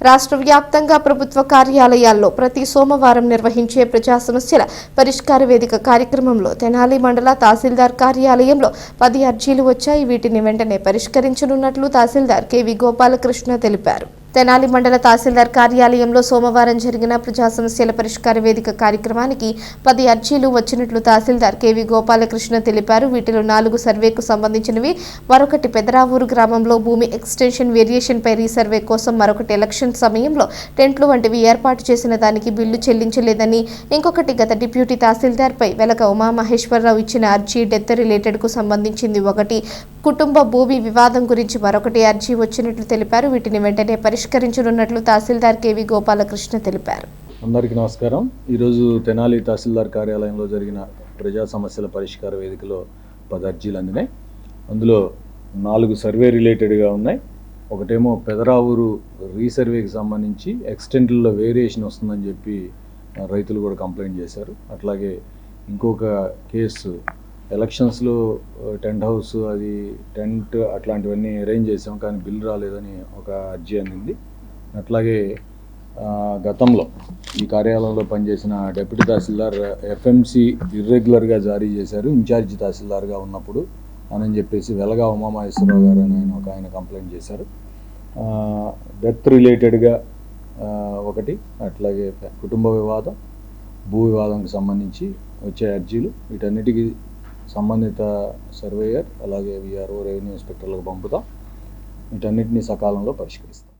రాష్ట్ర వ్యాప్తంగా ప్రభుత్వ కార్యాలయాల్లో ప్రతి సోమవారం నిర్వహించే ప్రజా సమస్యల పరిష్కార వేదిక కార్యక్రమంలో తెనాలి మండల తహసీల్దార్ కార్యాలయంలో పది అర్జీలు వచ్చాయి. వీటిని వెంటనే పరిష్కరించనున్నట్లు తహసీల్దార్ కెవి గోపాలకృష్ణ తెలిపారు. తెనాలి మండల తహసీల్దార్ కార్యాలయంలో సోమవారం జరిగిన ప్రజా సమస్యల పరిష్కార వేదిక కార్యక్రమానికి పది అర్జీలు వచ్చినట్లు తహసీల్దార్ కేవీ గోపాలకృష్ణ తెలిపారు. వీటిలో నాలుగు సర్వేకు సంబంధించినవి. మరొకటి పెదరావూరు గ్రామంలో భూమి ఎక్స్టెన్షన్ వేరియేషన్ పై రీసర్వే కోసం మరొకటి ఎలక్షన్ సమయంలో టెంట్లు వంటివి ఏర్పాటు చేసిన దానికి బిల్లు చెల్లించలేదని ఇంకొకటి గత డిప్యూటీ తహసీల్దార్పై వెలక ఉమామహేశ్వరరావు ఇచ్చిన అర్జీ డెత్ రిలేటెడ్కు సంబంధించింది ఒకటి. కుటుంబ భూమి వివాదం గురించి మరొకటి అర్జీ వచ్చినట్లు తెలిపారు. వీటిని వెంటనే పరిష్కరించనున్నట్లు తహసీల్దార్ కేవి గోపాలకృష్ణ తెలిపారు. అందరికీ నమస్కారం. ఈరోజు తెనాలి తహసీల్దార్ కార్యాలయంలో జరిగిన ప్రజా సమస్యల పరిష్కార వేదికలో పది అర్జీలు అందినాయి. అందులో నాలుగు సర్వే రిలేటెడ్గా ఉన్నాయి. ఒకటేమో పెదరావూరు రీసర్వేకి సంబంధించి ఎక్స్టెంట్లో వేరియేషన్ వస్తుందని చెప్పి రైతులు కూడా కంప్లైంట్ చేశారు. అట్లాగే ఇంకొక కేసు ఎలక్షన్స్లో టెంట్ హౌస్ అది టెంట్ అట్లాంటివన్నీ అరేంజ్ చేసాం కానీ బిల్ రాలేదని ఒక అర్జీ అందింది. అట్లాగే గతంలో ఈ కార్యాలయంలో పనిచేసిన డిప్యూటీ తహసీల్దార్ ఎఫ్ఎంసి ఇర్రెగ్యులర్గా జారీ చేశారు. ఇన్ఛార్జి తహసీల్దార్గా ఉన్నప్పుడు అని చెప్పేసి వెలగా ఉమామహేశ్వరరావు గారు అని ఆయన ఒక ఆయన కంప్లైంట్ చేశారు. డెత్ రిలేటెడ్గా ఒకటి అట్లాగే కుటుంబ వివాదం భూ వివాదంకి సంబంధించి వచ్చే అర్జీలు వీటన్నిటికీ సంబంధిత సర్వేయర్ అలాగే విఆర్ఓ రెవెన్యూ ఇన్స్పెక్టర్లకు పంపుతాం. వీటన్నిటిని సకాలంలో పరిష్కరిస్తాం.